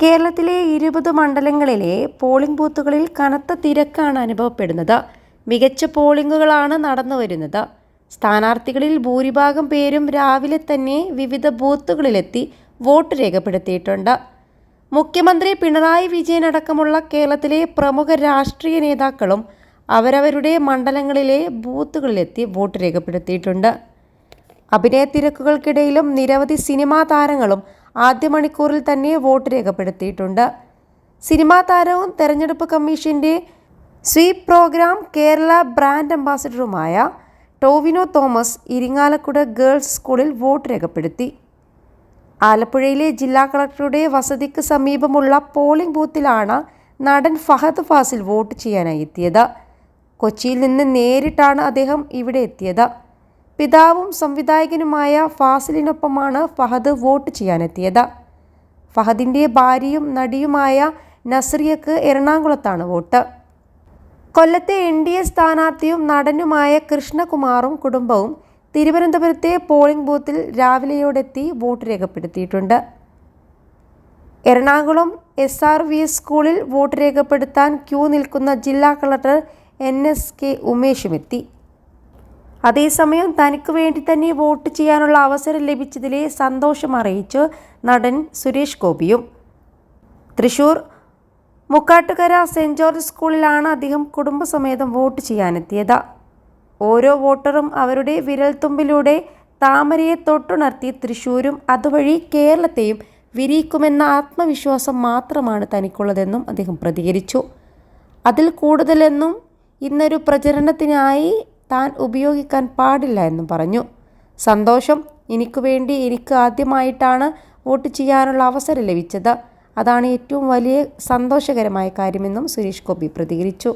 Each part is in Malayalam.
കേരളത്തിലെ ഇരുപത് മണ്ഡലങ്ങളിലെ പോളിംഗ് ബൂത്തുകളിൽ കനത്ത തിരക്കാണ് അനുഭവപ്പെടുന്നത്. മികച്ച പോളിംഗുകളാണ് നടന്നുവരുന്നത്. സ്ഥാനാർത്ഥികളിൽ ഭൂരിഭാഗം പേരും രാവിലെ തന്നെ വിവിധ ബൂത്തുകളിലെത്തി വോട്ട് രേഖപ്പെടുത്തിയിട്ടുണ്ട്. മുഖ്യമന്ത്രി പിണറായി വിജയൻ അടക്കമുള്ള കേരളത്തിലെ പ്രമുഖ രാഷ്ട്രീയ നേതാക്കളും അവരവരുടെ മണ്ഡലങ്ങളിലെ ബൂത്തുകളിലെത്തി വോട്ട് രേഖപ്പെടുത്തിയിട്ടുണ്ട്. അഭിനയ തിരക്കുകൾക്കിടയിലും നിരവധി സിനിമാ താരങ്ങളും ആദ്യ മണിക്കൂറിൽ തന്നെ വോട്ട് രേഖപ്പെടുത്തിയിട്ടുണ്ട്. സിനിമാ താരവും തെരഞ്ഞെടുപ്പ് കമ്മീഷന്റെ സ്വീപ് പ്രോഗ്രാം കേരള ബ്രാൻഡ് അംബാസിഡറുമായ ടോവിനോ തോമസ് ഇരിങ്ങാലക്കുട ഗേൾസ് സ്കൂളിൽ വോട്ട് രേഖപ്പെടുത്തി. ആലപ്പുഴയിലെ ജില്ലാ കളക്ടറുടെ വസതിക്ക് സമീപമുള്ള പോളിംഗ് ബൂത്തിലാണ് നടൻ ഫഹദ് ഫാസിൽ വോട്ട് ചെയ്യാനായി എത്തിയത്. കൊച്ചിയിൽ നിന്ന് നേരിട്ടാണ് അദ്ദേഹം ഇവിടെ എത്തിയത്. പിതാവും സംവിധായകനുമായ ഫാസിലിനൊപ്പമാണ് ഫഹദ് വോട്ട് ചെയ്യാനെത്തിയത്. ഫഹദിന്റെ ഭാര്യയും നടിയുമായ നസ്രിയക്ക് എറണാകുളത്താണ് വോട്ട്. കൊല്ലത്തെ എൻ ഡി എ സ്ഥാനാർത്ഥിയും നടനുമായ കൃഷ്ണകുമാറും കുടുംബവും തിരുവനന്തപുരത്തെ പോളിംഗ് ബൂത്തിൽ രാവിലെയോടെത്തി വോട്ട് രേഖപ്പെടുത്തിയിട്ടുണ്ട്. Ernakulam S R V S സ്കൂളിൽ വോട്ട് രേഖപ്പെടുത്താൻ ക്യൂ നിൽക്കുന്ന ജില്ലാ കളക്ടർ എൻ എസ് കെ ഉമേഷും എത്തി. അതേസമയം തനിക്ക് വേണ്ടി തന്നെ വോട്ട് ചെയ്യാനുള്ള അവസരം ലഭിച്ചതിലെ സന്തോഷം അറിയിച്ചു നടൻ സുരേഷ് ഗോപിയും. തൃശൂർ മുക്കാട്ടുകര സെന്റ് ജോർജ് സ്കൂളിലാണ് അദ്ദേഹം കുടുംബസമേതം വോട്ട് ചെയ്യാനെത്തിയത്. ഓരോ വോട്ടറും അവരുടെ വിരൽത്തുമ്പിലൂടെ താമരയെ തൊട്ടുണർത്തി തൃശൂരും അതുവഴി കേരളത്തെയും വിരിയിക്കുമെന്ന ആത്മവിശ്വാസം മാത്രമാണ് തനിക്കുള്ളതെന്നും അദ്ദേഹം പ്രതികരിച്ചു. അതിൽ കൂടുതലെന്നും ഇന്നൊരു പ്രചരണത്തിനായി താൻ ഉപയോഗിക്കാൻ പാടില്ല എന്നും പറഞ്ഞു. സന്തോഷം എനിക്ക് വേണ്ടി എനിക്ക് ആദ്യമായിട്ടാണ് വോട്ട് ചെയ്യാനുള്ള അവസരം ലഭിച്ചത്. അതാണ് ഏറ്റവും വലിയ സന്തോഷകരമായ കാര്യമെന്നും സുരേഷ് ഗോപി പ്രതികരിച്ചു.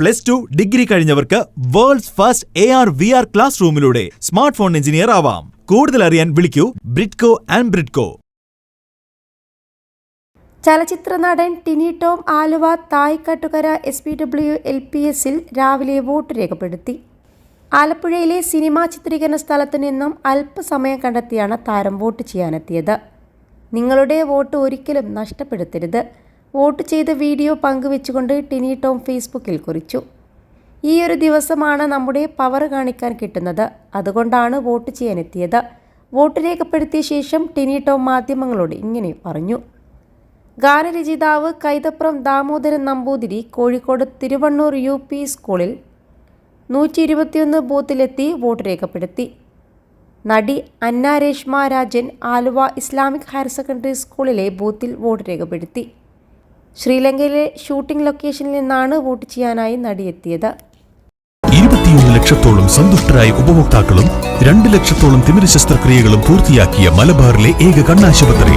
Plus two degree കഴിഞ്ഞവർക്ക് world's first A R V R class റൂമിലൂടെ smart phone engineer ആവാം. കൂടുതൽ അറിയാൻ വിളിക്കൂ ബ്രിഡ്കോ ആൻഡ് ബ്രിഡ്കോ. ചലച്ചിത്ര നടൻ Tini Tom Aluva Thaikkattukara S P W L P എസിൽ രാവിലെ വോട്ട് രേഖപ്പെടുത്തി. ആലപ്പുഴയിലെ സിനിമാ ചിത്രീകരണ സ്ഥലത്തു നിന്നും അല്പസമയം കണ്ടെത്തിയാണ് താരം വോട്ട് ചെയ്യാനെത്തിയത്. നിങ്ങളുടെ വോട്ട് ഒരിക്കലും നഷ്ടപ്പെടുത്തരുത്. വോട്ട് ചെയ്ത വീഡിയോ പങ്കുവെച്ചുകൊണ്ട് ടിനി ടോം ഫേസ്ബുക്കിൽ കുറിച്ചു. ഈ ഒരു ദിവസമാണ് നമ്മുടെ പവർ കാണിക്കാൻ കിട്ടുന്നത്. അതുകൊണ്ടാണ് വോട്ട് ചെയ്യാനെത്തിയത്. വോട്ട് രേഖപ്പെടുത്തിയ ശേഷം ടിനി ടോം മാധ്യമങ്ങളോട് ഇങ്ങനെ പറഞ്ഞു. ഗാനരചയിതാവ് കൈതപ്രം ദാമോദരൻ നമ്പൂതിരി കോഴിക്കോട് തിരുവണ്ണൂർ യു പി സ്കൂളിൽ നൂറ്റി ഇരുപത്തിയൊന്ന് ബൂത്തിലെത്തി വോട്ട് രേഖപ്പെടുത്തി. നടി Anna Reshma Rajan Aluva Islamic higher secondary സ്കൂളിലെ ബൂത്തിൽ വോട്ട് രേഖപ്പെടുത്തി. ശ്രീലങ്കയിലെ ഷൂട്ടിംഗ് ലൊക്കേഷനിൽ നിന്നാണ് വോട്ട് ചെയ്യാനായി നടിയെത്തിയത്. ഇരുപത്തിയൊന്ന് ലക്ഷത്തോളം സന്തുഷ്ടരായ ഉപഭോക്താക്കളും രണ്ട് ലക്ഷത്തോളം തിമിര ശസ്ത്രക്രിയകളും പൂർത്തിയാക്കിയ മലബാറിലെ ഏക കണ്ണാശുപത്രി